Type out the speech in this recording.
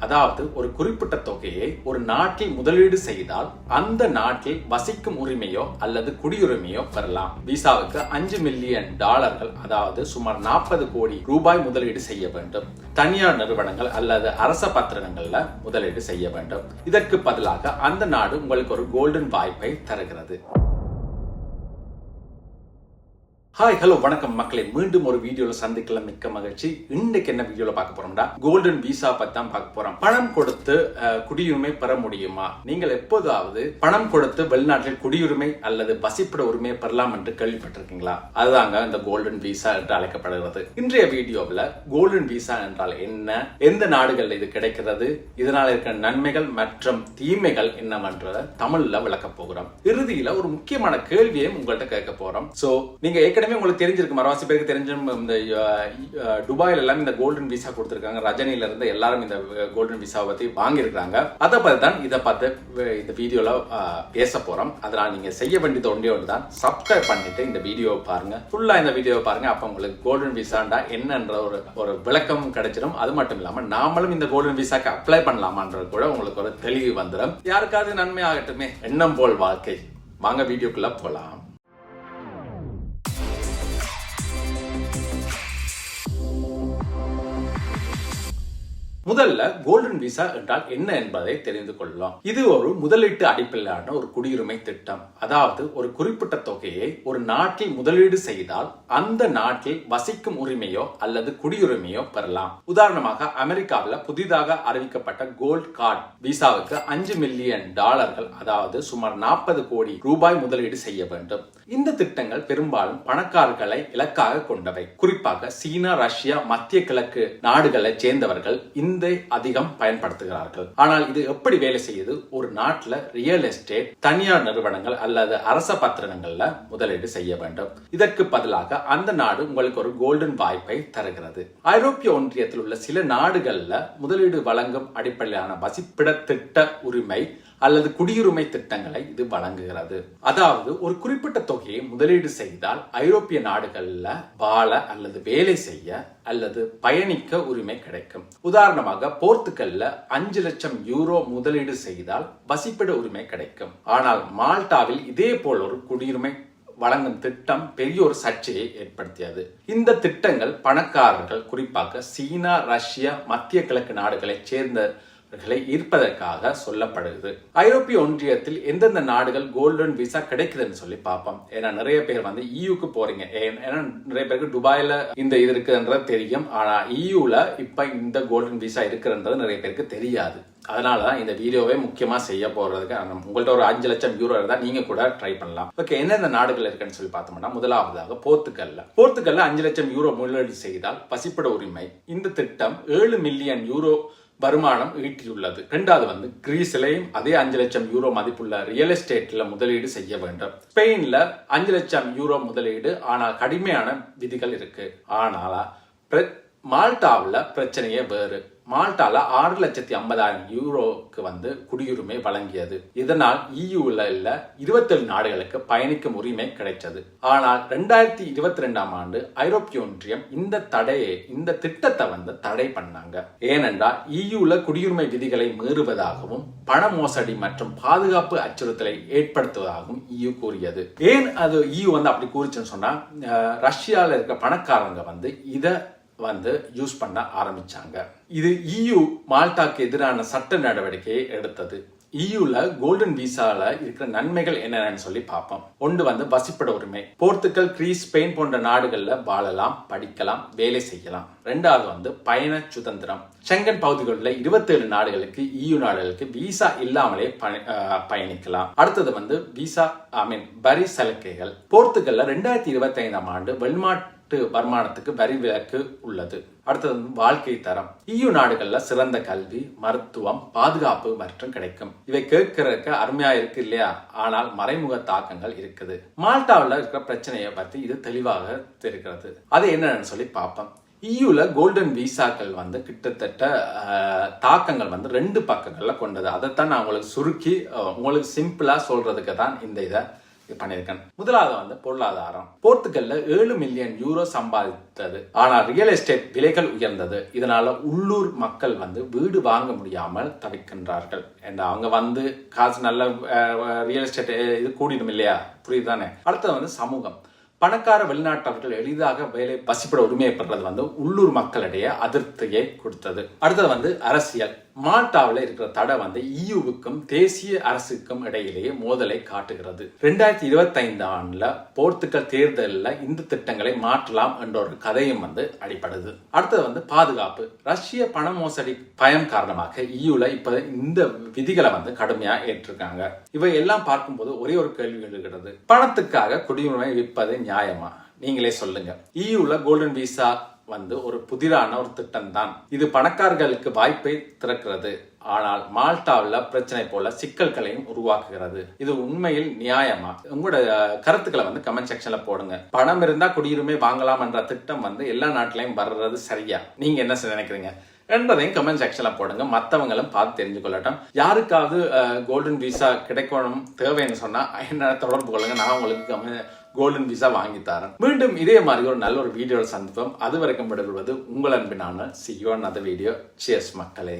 அதாவது ஒரு குறிப்பிட்ட தொகையை ஒரு நாட்டில் முதலீடு செய்தால் அந்த நாட்டில் வசிக்கும் உரிமையோ அல்லது குடியுரிமையோ பெறலாம். விசாவுக்கு அஞ்சு மில்லியன் டாலர்கள் அதாவது சுமார் நாற்பது கோடி ரூபாய் முதலீடு செய்ய வேண்டும். தனியார் நிறுவனங்கள் அல்லது அரச பத்திரங்கள்ல முதலீடு செய்ய வேண்டும். இதற்கு பதிலாக அந்த நாடு உங்களுக்கு ஒரு கோல்டன் வாய்ப்பை தருகிறது. ஹாய் ஹலோ வணக்கம் மக்களே. மீண்டும் ஒரு வீடியோல சந்திக்கல மிக்க மகிழ்ச்சி. இன்னைக்கு என்ன வீடியோல பார்க்க போறோம்டா கோல்டன் விசா பத்தி தான் பார்க்க போறோம். பணம் கொடுத்து குடியுரிமை பெற முடியுமா? நீங்கள் எப்போதாவது பணம் கொடுத்து வெளிநாட்டில் குடியுரிமை அல்லது வசிப்பிட உரிமையை பெறலாம் என்று கேள்விப்பட்டிருக்கீங்களா? அதுதாங்க இந்த கோல்டன் விசா என்று அழைக்கப்படுகிறது. இன்றைய வீடியோவில் கோல்டன் விசா என்றால் என்ன? எந்த நாடுகள் இது கிடைக்கிறது? இதனால் இருக்கிற நன்மைகள் மற்றும் தீமைகள் என்னவென்றத தமிழ்ல விளக்க போகிறோம். இறுதியில ஒரு முக்கியமான கேள்வியையும் உங்கள்கிட்ட கேட்க போறோம். சோ நீங்க ஏற்கனவே உங்களுக்கு தெரிஞ்சிருக்கு மரவாசி பேருக்கு தெரிஞ்ச இந்த துபாயில் எல்லாமே துபாயில எல்லாம் இந்த கோல்டன் விசா கொடுத்துருக்காங்க. ரஜினியில இருந்து எல்லாரும் இந்த கோல்டன் விசாவை பத்தி வாங்கியிருக்காங்க அதை பார்த்து தான் இதை பார்த்து இந்த வீடியோல பேச போறோம். அதனால நீங்க செய்ய வேண்டியது ஒன்றே ஒன்று தான் சப்ஸ்கிரைப் பண்ணிட்டு இந்த வீடியோவை பாருங்க. ஃபுல்லா இந்த வீடியோவை பாருங்க. அப்ப உங்களுக்கு கோல்டன் விசாண்டா என்னன்ற ஒரு ஒரு விளக்கம் கிடைச்சிடும் அது மட்டும் இல்லாம நாமளும் இந்த கோல்டன் விசாக்கு அப்ளை பண்ணலாமான்றது கூட உங்களுக்கு ஒரு தெளிவு வந்துடும் யாருக்காவது நன்மை ஆகட்டுமே. எண்ணம் போல் வாழ்க்கை. வாங்க வீடியோக்குள்ள போகலாம் முதல்ல கோல்டன் விசா என்றால் என்ன என்பதை தெரிந்து கொள்ளலாம். இது ஒரு முதலீட்டு அடிப்படையிலான ஒரு குடியுரிமை திட்டம். அதாவது ஒரு குறிப்பிட்ட தொகையை ஒரு நாட்டில் முதலீடு செய்தால் அந்த நாட்டில் வசிக்கும் உரிமையோ அல்லது குடியுரிமையோ பெறலாம். உதாரணமாக அமெரிக்காவில் புதிதாக அறிவிக்கப்பட்ட கோல்ட் கார்டு விசாவுக்கு அஞ்சு மில்லியன் டாலர்கள் அதாவது சுமார் நாற்பது கோடி ரூபாய் முதலீடு செய்ய வேண்டும். இந்த திட்டங்கள் பெரும்பாலும் பணக்காரர்களை இலக்காக கொண்டவை. குறிப்பாக சீனா ரஷ்யா மத்திய கிழக்கு நாடுகளை சேர்ந்தவர்கள் இந்த அதிகம் பயன்படுத்துகிறார்கள். ஆனால் இது எப்படி வேலை செய்யுது? ஒரு நாட்டில் ரியல் எஸ்டேட் தனியார் நிறுவனங்கள் அல்லது அரச பத்திரங்கள்ல முதலீடு செய்ய வேண்டும். இதற்கு பதிலாக அந்த நாடு உங்களுக்கு ஒரு கோல்டன் வாய்ப்பை தருகிறது. ஐரோப்பிய ஒன்றியத்தில் உள்ள சில நாடுகள்ல முதலீடு வழங்கும் அடிப்படையிலான வசிப்பிட திட்ட உரிமை அல்லது குடியுரிமை திட்டங்களை இது வழங்குகிறது. அதாவது ஒரு குறிப்பிட்ட தொகையை முதலீடு செய்தால் ஐரோப்பிய நாடுகள்ல வாழ அல்லது வேலை செய்ய அல்லது பயணிக்க உரிமை கிடைக்கும். உதாரணம் உதாரணமாக போர்த்துக்கல்ல அஞ்சு லட்சம் யூரோ முதலீடு செய்தால் வசிப்பிட உரிமை கிடைக்கும். ஆனால் மால்டாவில் இதே போல் ஒரு குடியுரிமை வழங்கும் திட்டம் பெரிய ஒரு சர்ச்சையை ஏற்படுத்தியது. இந்த திட்டங்கள் பணக்காரர்கள் குறிப்பாக சீனா ரஷ்யா மத்திய கிழக்கு நாடுகளைச் சேர்ந்தவர்களை ஈர்ப்பதற்காக சொல்லப்படுது ஐரோப்பிய ஒன்றியத்தில் எந்தெந்த நாடுகள் கோல்டன் விசா கிடைக்குதுன்னு சொல்லி பார்ப்போம். ஏன்னா நிறைய பேர் வந்து இயூக்கு போறீங்க. ஏன்னா நிறைய பேருக்கு துபாயில இந்த இது இருக்குன்றது தெரியும். ஆனா இயூல இப்ப இந்த கோல்டன் விசா இருக்குன்றது நிறைய பேருக்கு தெரியாது. அதனால தான் இந்த வீடியோவே முக்கியமாக செய்ய போகிறதுக்கு உங்கள்கிட்ட ஒரு அஞ்சு லட்சம் யூரோ இருந்தால் நீங்கள் கூட ட்ரை பண்ணலாம். ஓகே என்னென்ன நாடுகள் இருக்குன்னு சொல்லி பார்த்தோம்னா முதலாவதாக போர்த்துக்கல்ல. போர்த்துக்கல்ல அஞ்சு லட்சம் யூரோ முதலீடு செய்தால் பசிப்பிட உரிமை. இந்த திட்டம் ஏழு மில்லியன் யூரோ வருமானம் ஈட்டியுள்ளது. இரண்டாவது வந்து கிரீஸ்லயும் அதே அஞ்சு லட்சம் யூரோ மதிப்புள்ள ரியல் எஸ்டேட்ல முதலீடு செய்ய வேண்டும். ஸ்பெயின்ல அஞ்சு லட்சம் யூரோ முதலீடு ஆனால் கடுமையான விதிகள் இருக்கு. ஆனால் மால்டாவில் பிரச்சனையே வேறு. மால்டால ஆறு லட்சத்தி ஐம்பதாயிரம் யூரோக்கு வந்து குடியுரிமை வழங்கியது. இதனால் e இயூல இல்ல இருபத்தேழு நாடுகளுக்கு பயணிக்கும் உரிமை கிடைச்சது ஆனால் ரெண்டாயிரத்தி இருபத்தி ரெண்டாம் ஆண்டு ஐரோப்பிய ஒன்றியம் இந்த தடையை இந்த திட்டத்தை வந்து தடை பண்ணாங்க. ஏனென்றால் e இயூல குடியுரிமை விதிகளை மீறுவதாகவும் பண மோசடி மற்றும் பாதுகாப்பு அச்சுறுத்தலை ஏற்படுத்துவதாகவும் இயு கூறியது. ஏன் அது இயு வந்து அப்படி கூறிச்சுன்னு சொன்னா ரஷ்யாவில் ரஷ்யால இருக்க பணக்காரங்க வந்து இதை வந்து யூஸ் பண்ண ஆரம்பிச்சாங்க. இது இயு மால்டாக்கு எதிரான சட்ட நடவடிக்கையை எடுத்தது. இயூல கோல்டன் விசால இருக்கிற நன்மைகள் என்னென்னு சொல்லி பார்ப்போம். ஒன்று வந்து வசிப்பிட உரிமை. போர்த்துக்கல் கிரீஸ் ஸ்பெயின் போன்ற நாடுகளில் வாழலாம் படிக்கலாம் வேலை செய்யலாம். ரெண்டாவது வந்து பயண சுதந்திரம். செங்கன் பகுதிகளில் இருபத்தேழு நாடுகளுக்கு இயு நாடுகளுக்கு விசா இல்லாமலே பயணிக்கலாம். அடுத்தது வந்து விசா ஐ மீன் வரி சலுகைகள். போர்த்துக்கல்ல ரெண்டாயிரத்தி இருபத்தி ஐந்தாம் ஆண்டு வெளிநாட்டு வருமானத்துக்கு வரி விலக்கு உள்ளது. அடுத்தது வந்து வாழ்க்கை தரம். இயு நாடுகள்ல சிறந்த கல்வி மருத்துவம் பாதுகாப்பு மற்றும் கிடைக்கும். இவை கேட்கறதுக்கு அருமையா இருக்கு இல்லையா? ஆனால் மறைமுக தாக்கங்கள் இருக்குது. மால்டாவில் இருக்கிற பிரச்சனையை பத்தி இது தெளிவாக தெரிகிறது. அது என்னன்னு சொல்லி பார்ப்போம். இயூல கோல்டன் விசாக்கள் வந்து கிட்டத்தட்ட தாக்கங்கள் வந்து ரெண்டு பக்கங்கள்ல கொண்டது. அதைத்தான் நான் உங்களுக்கு சுருக்கி உங்களுக்கு சிம்பிளா சொல்றதுக்கு தான் இந்த இதை பண்ணியிருக்கேன். முதலாவது வந்து பொருளாதாரம். போர்த்துகல்ல ஏழு மில்லியன் யூரோ சம்பாதித்தது. ஆனால் ரியல் எஸ்டேட் விலைகள் உயர்ந்தது. இதனால உள்ளூர் மக்கள் வந்து வீடு வாங்க முடியாமல் தவிக்கின்றார்கள். and அவங்க வந்து காசு நல்ல ரியல் எஸ்டேட் இது கூடிடும் இல்லையா? புரியுதானே அடுத்தது வந்து சமூகம். பணக்கார வெளிநாட்டவர்கள் எளிதாக வேலை பசிப்பட உரிமையை பெறுறது வந்து உள்ளூர் மக்களிடையே அதிருப்தியை கொடுத்தது. அடுத்தது வந்து அரசியல். மால்டாவில் இருக்கிற தடை வந்து இயுவுக்கும் தேசிய அரசுக்கும் இடையிலேயே மோதலை காட்டுகிறது. ரெண்டாயிரத்தி இருபத்தி ஐந்து ஆண்டுல போர்த்துக்கல் தேர்தலில் இந்த திட்டங்களை மாற்றலாம் என்ற ஒரு கதையும் வந்து அடிப்படுது அடுத்தது வந்து பாதுகாப்பு. ரஷ்ய பண மோசடி பயம் காரணமாக இயுல இப்ப இந்த விதிகளை வந்து கடுமையா ஏற்றிருக்காங்க. இவை எல்லாம் பார்க்கும்போது ஒரே ஒரு கேள்வி எழுகிறது. பணத்துக்காக குடியுரிமை விற்பது நியாயமா? நீங்களே சொல்லுங்க. இயுல கோல்டன் விசா வந்து ஒரு புதிரான ஒரு திட்டம் தான் இது பணக்காரர்களுக்கு வாய்ப்பை திறக்கிறது. ஆனால் மால்டாவில் பிரச்சனை போல சிக்கல்களையும் உருவாக்குகிறது. இது உண்மையில் நியாயமா? உங்களோட கருத்துக்களை வந்து கமெண்ட் செக்ஷன்ல போடுங்க. பணம் இருந்தா குடியுரிமை வாங்கலாம் என்ற திட்டம் வந்து எல்லா நாட்டிலையும் வர்றது சரியா? நீங்க என்ன நினைக்கிறீங்க? என்பதையும் கமெண்ட் செக்ஷன்ல போடுங்க. மற்றவங்களும் பார்த்து தெரிஞ்சு கொள்ளட்டும் யாருக்காவது கோல்டன் விசா கிடைக்கணும் தேவைன்னு சொன்னா என்ன தொடர்பு கொள்ளுங்க. நான் உங்களுக்கு கோல்டன் விசா வாங்கி தரேன் மீண்டும் இதே மாதிரி ஒரு நல்ல ஒரு வீடியோவில் சந்திப்போம். அது வரைக்கும் விடுவது உங்கள் அன்பினான சி அந்த வீடியோ. சியர்ஸ் மக்களே.